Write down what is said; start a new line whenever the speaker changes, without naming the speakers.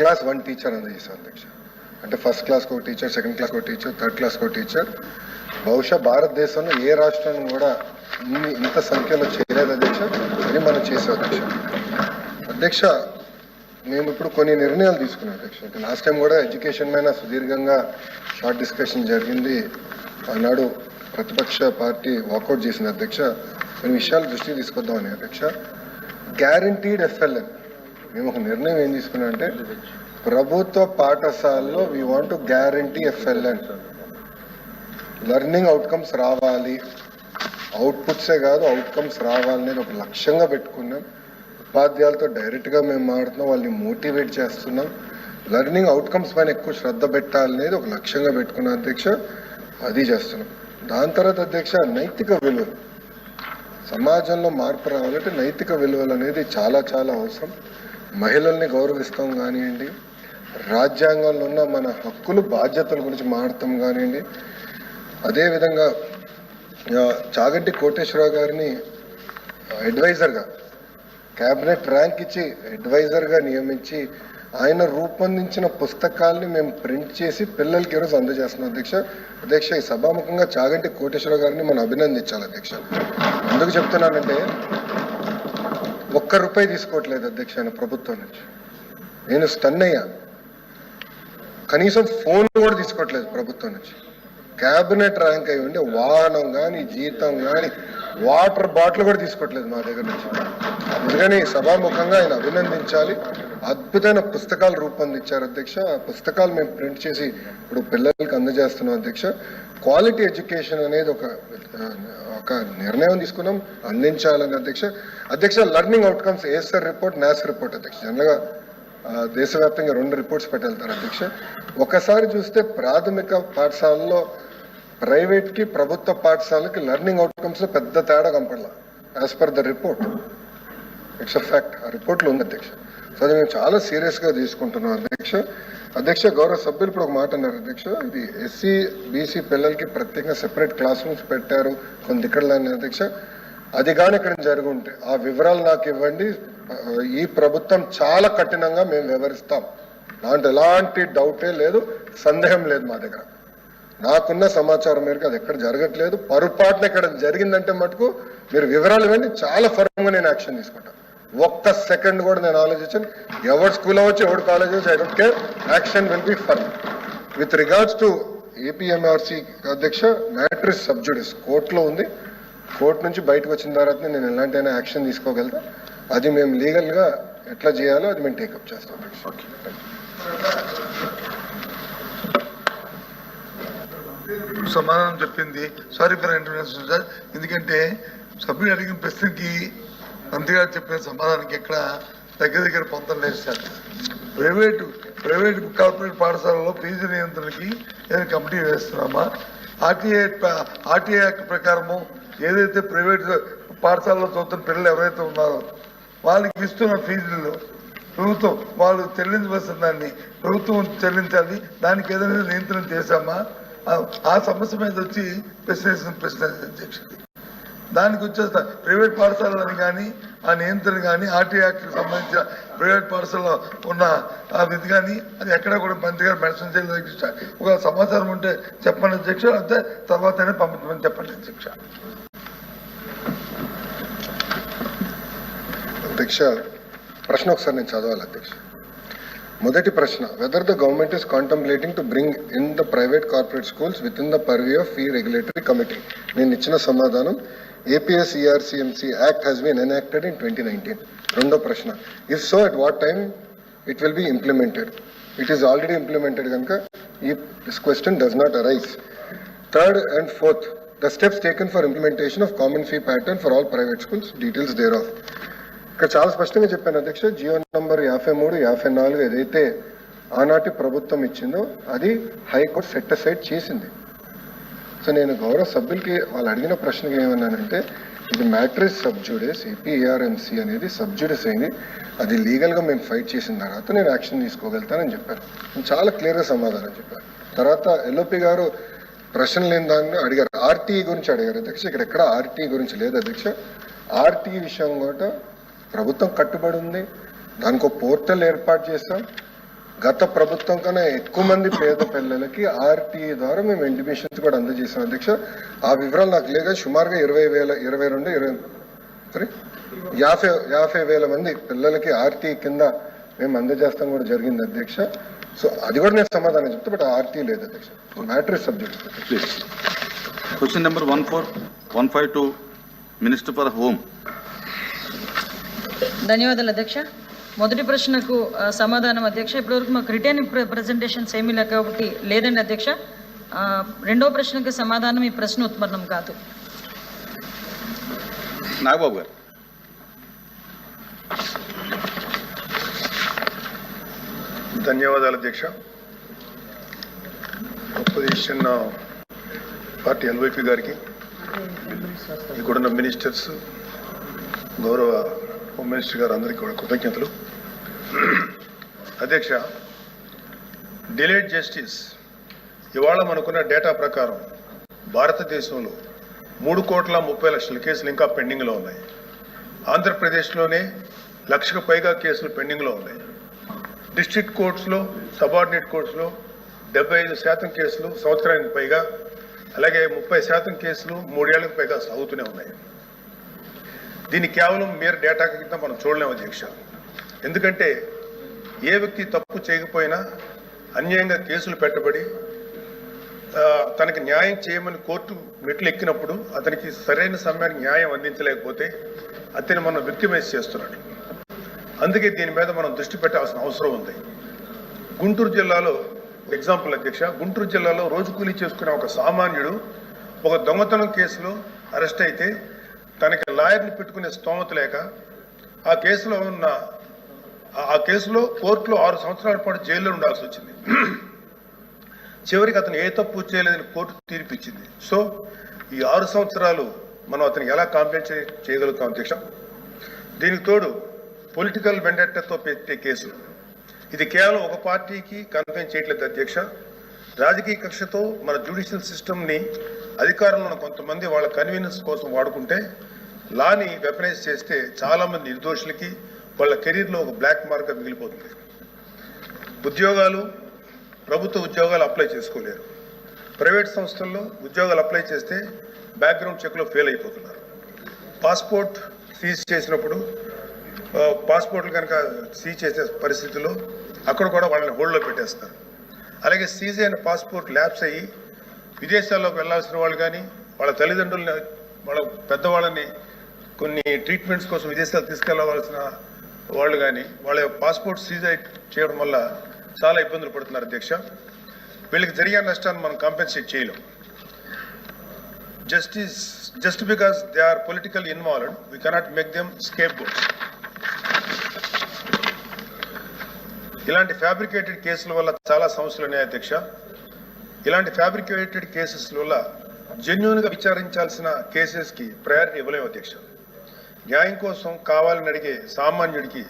Class one teacher అందజేశాం అధ్యక్ష అంటే first క్లాస్కి ఒక టీచర్ సెకండ్ క్లాస్కి ఒక టీచర్ థర్డ్ క్లాస్కి ఒక టీచర్ బహుశా భారతదేశంలో ఏ రాష్ట్రం కూడా ఇన్ని ఇంత సంఖ్యలో చేయలేదు అధ్యక్ష అని మనం చేసాం అధ్యక్ష. అధ్యక్ష మేము ఇప్పుడు కొన్ని నిర్ణయాలు తీసుకున్నాం అధ్యక్ష. లాస్ట్ టైం కూడా ఎడ్యుకేషన్ మీద సుదీర్ఘంగా షార్ట్ డిస్కషన్ జరిగింది. ఆనాడు ప్రతిపక్ష పార్టీ వాకౌట్ చేసింది అధ్యక్ష. కొన్ని విషయాలు దృష్టికి తీసుకొద్దామని అధ్యక్ష. గ్యారంటీడ్ ఎఫ్ఎల్ఎన్ మేము ఒక నిర్ణయం ఏం తీసుకున్నాం అంటే ప్రభుత్వ పాఠశాలలో we want to guarantee FLN learning outcomes రావాలి. అవుట్పుట్సే కాదు అవుట్కమ్స్ రావాలనేది ఒక లక్ష్యంగా పెట్టుకున్నాం. ఉపాధ్యాయులతో డైరెక్ట్గా మేము మాడుతున్నాం వాళ్ళని మోటివేట్ చేస్తున్నాం. లెర్నింగ్ అవుట్కమ్స్ పైన ఎక్కువ శ్రద్ధ పెట్టాలనేది ఒక లక్ష్యంగా పెట్టుకున్నాం అధ్యక్ష. అది చేస్తున్నాం. దాని తర్వాత అధ్యక్ష నైతిక విలువలు. సమాజంలో మార్పు రావాలంటే నైతిక విలువలు అనేది చాలా చాలా అవసరం. మహిళల్ని గౌరవిస్తాం కానివ్వండి రాజ్యాంగంలో ఉన్న మన హక్కులు బాధ్యతల గురించి మాడతాం కానివ్వండి. అదేవిధంగా చాగంటి కోటేశ్వరరావు గారిని అడ్వైజర్గా క్యాబినెట్ ర్యాంక్ ఇచ్చి అడ్వైజర్గా నియమించి ఆయన రూపొందించిన పుస్తకాల్ని మేము ప్రింట్ చేసి పిల్లలకి ఈరోజు అందజేస్తున్నాం అధ్యక్ష. అధ్యక్ష ఈ సభాముఖంగా చాగంటి కోటేశ్వర గారిని మనం అభినందించాలి అధ్యక్ష. ఎందుకు చెప్తున్నానంటే ఒక్క రూపాయి తీసుకోవట్లేదు అధ్యక్ష ఆయన ప్రభుత్వం నుంచి. నేను స్టన్ అయ్యాను. కనీసం ఫోన్ కూడా తీసుకోవట్లేదు ప్రభుత్వం నుంచి. క్యాబినెట్ ర్యాంక్ అయి ఉండి వాహనం కానీ జీతం కానీ వాటర్ బాటిల్ కూడా తీసుకోవట్లేదు మా దగ్గర నుంచి. అందుకని సభాముఖంగా ఆయన అభినందించాలి. అద్భుతమైన పుస్తకాలు రూపొందించారు అధ్యక్ష. ఆ పుస్తకాలు మేము ప్రింట్ చేసి ఇప్పుడు పిల్లలకి అందజేస్తున్నాం అధ్యక్ష. క్వాలిటీ ఎడ్యుకేషన్ అనేది ఒక ఒక నిర్ణయం తీసుకున్నాం. అందించాలని అధ్యక్ష. అధ్యక్ష learning outcomes ASER report NAS report అధ్యక్ష. జనరల్గా దేశవ్యాప్తంగా రెండు రిపోర్ట్స్ పెట్టెళ్తారు అధ్యక్ష. ఒకసారి చూస్తే ప్రాథమిక పాఠశాలలో ప్రైవేట్కి ప్రభుత్వ పాఠశాలకి లెర్నింగ్ అవుట్కమ్స్లో పెద్ద తేడా కనపడలా. As per the report it's a fact ఆ రిపోర్ట్లో ఉంది అధ్యక్ష. సో అది మేము చాలా సీరియస్గా తీసుకుంటున్నాం అధ్యక్ష. అధ్యక్ష గౌరవ సభ్యులు ఇప్పుడు ఒక మాట అన్నారు అధ్యక్ష. ఇది ఎస్సీ బీసీ పిల్లలకి ప్రత్యేకంగా సెపరేట్ క్లాస్ రూమ్స్ పెట్టారు కొన్ని దిక్కడలని అధ్యక్ష. అది కానీ ఇక్కడ జరిగి ఉంటే ఆ వివరాలు నాకు ఇవ్వండి. ఈ ప్రభుత్వం చాలా కఠినంగా మేము వివరిస్తాం దాంట్లో ఎలాంటి డౌటే లేదు సందేహం లేదు మా దగ్గర. నాకున్న సమాచారం మేరకు అది ఎక్కడ జరగట్లేదు. పొరపాటున ఇక్కడ జరిగిందంటే మటుకు మీరు వివరాలు ఇవ్వండి. చాలా ఫర్మ్గా నేను యాక్షన్ తీసుకుంటాను. ఒక్క సెకండ్ కూడా నేను ఆలోచించాను. ఎవరు స్కూల్ అవ్వచ్చు ఎవరు కాలేజ్ అవ్వచ్చు I don't care action will be firm with regards to APMRC అధ్యక్ష మ్యాటర్ ఇస్ సబ్జుడిస్ కోర్టులో ఉంది. కోర్టు నుంచి బయటకు వచ్చిన తర్వాత నేను ఎలాంటి యాక్షన్ తీసుకోగలుగుతా. అది మేము లీగల్గా ఎట్లా చేయాలో అది మేము టేకప్ చేస్తాం.
సమాధానం చెప్పింది. సారీ ఫర్ ఇంటర్వ్యూషన్ సార్ ఎందుకంటే సభ్యుడు అడిగిన ప్రశ్నకి మంత్రి గారు చెప్పిన సమాధానానికి ఎక్కడ దగ్గర దగ్గర పొందడం లేదు సార్. ప్రైవేటు ప్రైవేట్ కార్పొరేట్ పాఠశాలలో ఫీజు నియంత్రణకి నేను కమిటీ వేస్తున్నామా? ఆర్టీఐ ఆర్టీఐ యాక్ట్ ప్రకారము ఏదైతే ప్రైవేట్ పాఠశాలలో చదువుతున్న పిల్లలు ఎవరైతే ఉన్నారో వాళ్ళకి ఇస్తున్న ఫీజుల్లో ప్రభుత్వం వాళ్ళు చెల్లించవలసిన దాన్ని ప్రభుత్వం చెల్లించాలి. దానికి ఏదైనా నియంత్రణ చేశామా? ఆ- ఆ సమస్య మీద వచ్చి ప్రశ్నిస్తున్న ప్రశ్న అధ్యక్షుడి దానికి వచ్చేస్తా. ప్రైవేట్ పాఠశాలని కానీ ఆ నియంత్రణ కానీ ఆర్టీ యాక్ట్కి సంబంధించిన ప్రైవేట్ పాఠశాలలో ఉన్న ఆ విధి కానీ అది ఎక్కడ కూడా మంత్రి గారు మెన్షన్ చేయలేదు. ఒక సమాచారం ఉంటే చెప్పండి అధ్యక్ష అంతే తర్వాతనే పంపించమని చెప్పండి అధ్యక్ష.
అధ్యక్ష ప్రశ్న ఒకసారి నేను చదవాలి అధ్యక్ష. మొదటి ప్రశ్న whether the government is contemplating to bring in the private corporate schools with in the purview of fee regulatory committee నేను ఇచ్చిన సమాధానం APSERCMC act has been enacted in twenty nineteen రెండో ప్రశ్న. If so at what time it will be implemented it is already implemented కనుక ఈ question does not arise third and fourth the steps taken for implementation of common fee pattern for all private schools details there of ఇక్కడ చాలా స్పష్టంగా చెప్పాను అధ్యక్ష GO number యాభై మూడు యాభై నాలుగు ఏదైతే ఆనాటి ప్రభుత్వం ఇచ్చిందో అది హైకోర్టు సెట్ అసైడ్ చేసింది. సో నేను గౌరవ సభ్యులకి వాళ్ళు అడిగిన ప్రశ్నకి ఏమన్నానంటే ఇది మ్యాట్రిస్ సబ్జుడేస్ ఏపీఆర్ఎంసీ అనేది సబ్జుడేస్ అయింది. అది లీగల్గా మేము ఫైట్ చేసిన తర్వాత నేను యాక్షన్ తీసుకోగలుగుతానని చెప్పాను నేను చాలా క్లియర్గా సమాధానం చెప్పాను తర్వాత ఎల్ఓపి గారు ప్రశ్న లేని దాన్ని అడిగారు. ఆర్టీఈ గురించి అడిగారు అధ్యక్ష. ఇక్కడ ఎక్కడ ఆర్టీఈ గురించి లేదు అధ్యక్ష. ఆర్టీఈ విషయం కూడా ప్రభుత్వం కట్టుబడి ఉంది. దానికి పోర్టల్ ఏర్పాటు చేస్తాం గత ప్రభుత్వం కన్నా ఎక్కువ మంది పేద పిల్లలకి ఆర్టీఈ ద్వారా మేము ఇంటిమేషన్స్ కూడా అందజేసాం అధ్యక్ష ఆ వివరాలు నాకు లేక సుమారుగా ఇరవై వేల ఇరవై రెండు ఇరవై సరే యాభై యాభై వేల మంది పిల్లలకి ఆర్టీ కింద మేము అందజేస్తాం కూడా జరిగింది అధ్యక్ష. సో అది కూడా నేను సమాధానం చెప్తా బట్ ఆర్టీ లేదు అధ్యక్ష. Matter subject.
Question number one four, one five two, Minister for Home.
ధన్యవాదాలు అధ్యక్ష. మొదటి ప్రశ్నకు సమాధానం అధ్యక్ష. ఇప్పటివరకు మాకు రిటర్న్ ప్రజెంటేషన్స్ ఏమీ లేక కాబట్టి లేదండి అధ్యక్ష. ఆ, రెండో ప్రశ్నకు సమాధానం ఈ ప్రశ్న ఉత్పన్నం కాదు.
నాగబాబు గారు.
ధన్యవాదాలు అధ్యక్ష. అపోజిషన్ పార్టీ ఎల్వైపీ గారికి. ఇక్కడున్న మినిస్టర్స్ గౌరవ హోమ్ మినిస్టర్ గారు అందరికీ కూడా కృతజ్ఞతలు. అధ్యక్ష డిలేడ్ జస్టిస్ ఇవాళ మనకున్న డేటా ప్రకారం భారతదేశంలో మూడు కోట్ల ముప్పై లక్షల కేసులు ఇంకా పెండింగ్లో ఉన్నాయి. ఆంధ్రప్రదేశ్లోనే లక్షకు పైగా కేసులు పెండింగ్లో ఉన్నాయి. డిస్ట్రిక్ట్ కోర్ట్స్లో సబార్డినేట్ కోర్ట్స్లో డెబ్బై ఐదు శాతం కేసులు సంవత్సరానికి పైగా అలాగే ముప్పై శాతం కేసులు మూడేళ్ళకు పైగా సాగుతూనే ఉన్నాయి. దీన్ని కేవలం మీరు డేటా కింద మనం చూడలేము అధ్యక్ష. ఎందుకంటే ఏ వ్యక్తి తప్పు చేయకపోయినా అన్యాయంగా కేసులు పెట్టబడి తనకి న్యాయం చేయమని కోర్టు మెట్లు ఎక్కినప్పుడు అతనికి సరైన సమయానికి న్యాయం అందించలేకపోతే అతన్ని మనం విక్టిమైజ్ చేస్తున్నాడు. అందుకే దీని మీద మనం దృష్టి పెట్టాల్సిన అవసరం ఉంది. గుంటూరు జిల్లాలో ఎగ్జాంపుల్ అధ్యక్ష గుంటూరు జిల్లాలో రోజు కూలీ చేసుకునే ఒక సామాన్యుడు ఒక దొంగతనం కేసులో అరెస్ట్ అయితే తనకి లాయర్ని పెట్టుకునే స్తోమత లేక ఆ కేసులో ఉన్న ఆ- కేసులో కోర్టులో ఆరు సంవత్సరాల పాటు జైల్లో ఉండాల్సి వచ్చింది. చివరికి అతను ఏ తప్పు చేయలేదని కోర్టు తీర్పిచ్చింది. సో ఈ ఆరు సంవత్సరాలు మనం అతనికి ఎలా కాంపెన్సేట్ చేయగలుగుతాం అధ్యక్ష? దీనికి తోడు పొలిటికల్ వెండెట్టతో పెట్టే కేసు. ఇది కేవలం ఒక పార్టీకి కన్ఫైన్ చేయట్లేదు అధ్యక్ష. రాజకీయ కక్షతో మన జ్యుడిషియల్ సిస్టమ్ని అధికారంలో ఉన్న కొంతమంది వాళ్ళ కన్వీనియన్స్ కోసం వాడుకుంటే లాని వెపనైజ్ చేస్తే చాలామంది నిర్దోషులకి వాళ్ళ కెరీర్లో ఒక బ్లాక్ మార్క్ మిగిలిపోతుంది. ఉద్యోగాలు ప్రభుత్వ ఉద్యోగాలు అప్లై చేసుకోలేరు. ప్రైవేట్ సంస్థల్లో ఉద్యోగాలు అప్లై చేస్తే బ్యాక్గ్రౌండ్ చెక్లో ఫెయిల్ అయిపోతున్నారు. పాస్పోర్ట్ సీజ్ చేసినప్పుడు పాస్పోర్ట్లు కనుక సీజ్ చేసే పరిస్థితుల్లో అక్కడ కూడా వాళ్ళని హోల్డ్లో పెట్టేస్తారు అలాగే సీజ్ అయిన పాస్పోర్ట్ ల్యాబ్స్ అయ్యి విదేశాల్లోకి వెళ్ళాల్సిన వాళ్ళు కానీ వాళ్ళ తల్లిదండ్రులని వాళ్ళ పెద్దవాళ్ళని కొన్ని ట్రీట్మెంట్స్ కోసం విదేశాలు తీసుకెళ్ళవలసిన వాళ్ళు కానీ వాళ్ళ పాస్పోర్ట్ సీజ్ చేయడం వల్ల చాలా ఇబ్బందులు పడుతున్నారు అధ్యక్ష. వీళ్ళకి జరిగే నష్టాన్ని మనం కాంపెన్సేట్ చేయలేం. Justice just because they are political involved we cannot make them scape boats ఇలాంటి ఫ్యాబ్రికేటెడ్ కేసుల వల్ల చాలా సమస్యలు ఉన్నాయి అధ్యక్ష. ఇలాంటి ఫ్యాబ్రికేటెడ్ కేసెస్ వల్ల జెన్యున్గా విచారించాల్సిన కేసెస్కి ప్రయారిటీ ఇవ్వలేము అధ్యక్ష. న్యాయం కోసం కావాలని అడిగే సామాన్యుడికి